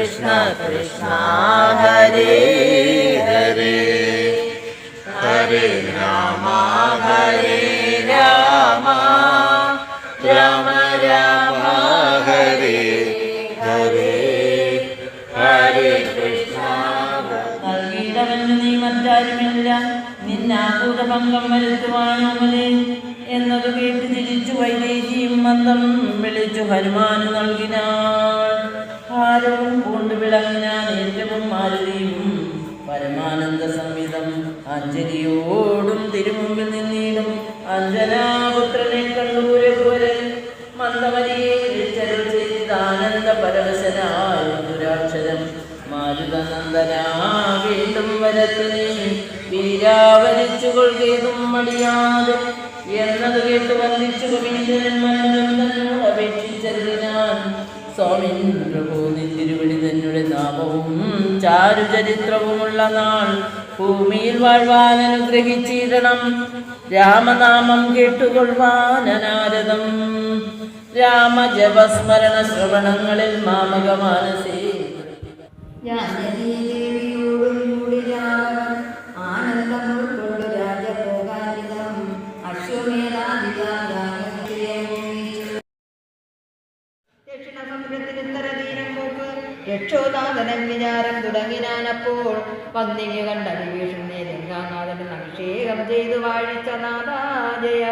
കൃഷ്ണ ഹരേ ഹരേ. ഹരേ രാമ ഹരേ രാമ. രാമ രാമ ഹരേ ഹരേ. ഹരേ Krishna Hare നീ മറ്റാരുമില്ല. നിന്നാകൂട പങ്കം വരുത്തുവാനോമലേ എന്നത് കേട്ട് തിരിച്ചു വൈദേശിയും മന്ദം വിളിച്ചു ഹനുമാന് നൽകിനാൾ. ഭാരവും പൂണ്ടു വിളങ്ങാൻ ഏറ്റവും മാരുതിയും പരമാനന്ദ സംവിധം. അഞ്ജലിയോടും തിരുമുമ്പിൽ നിന്നീടും അഞ്ജനാപുത്രനെ കണ്ണൂരെ മന്ദമരിയെ ദുരാക്ഷരം. മാരുതനന്ദനാ വീണ്ടും എന്നത് കേട്ട് വന്ദിച്ചു കവീന്ദ്രൻ സ്വാമിൻ പ്രഭു നിന്തിരുവിടി തന്നെ നാമവും ചാരുചരിത്രവുമുള്ള നാൾ ഭൂമിയിൽ വാഴ്വാൻ അനുഗ്രഹിച്ചിടണം രാമനാമം കേട്ടുകൊള്ളുവാനനാരദം. രാമജപസ്മരണ ശ്രവണങ്ങളിൽ മാമക മാനസേ പോക്ക് രക്ഷോദാതനം വിചാരം തുടങ്ങിനാനപ്പോൾ പന്നിന് കണ്ട വിഭീഷണനെ രംഗാനാഥന് അഭിഷേകം ചെയ്തു വാഴിച്ച നാഥാജയ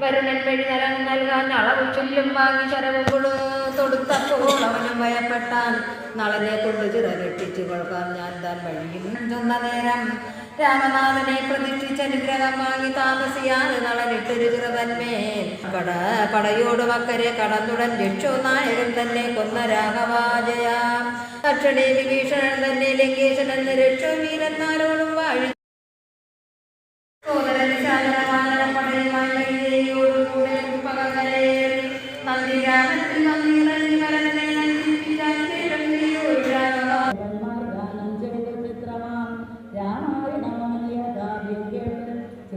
വരുണൻ വഴി നരം നൽകാൻ അളവ് ചൊല്ലും വാങ്ങി ശരവും കൊടു തൊടുത്തപ്പോൾ അവനും ഭയപ്പെട്ടാൻ നളനെ കൊണ്ട് ചിറകെട്ടിച്ചു കൊടുക്കാൻ ഞാൻ താൻ വഴിയും ചെന്ന നേരം രാമനാഥനെ പ്രതിഷ്ഠിച്ച അനുഗ്രഹം വാങ്ങി താമസിയാതെ നളനിട്ടൊരു ചിറതന്മേൽ പട പടയോട് വക്കരെ കടന്നുടൻ രക്ഷോ നായകൻ തന്നെ കൊന്ന രാഘവാജയ. തക്ഷണേ വിഭീഷണൻ തന്നെ ലങ്കേശൻ എന്ന് രക്ഷോ വീരന്മാരോടും വാഴി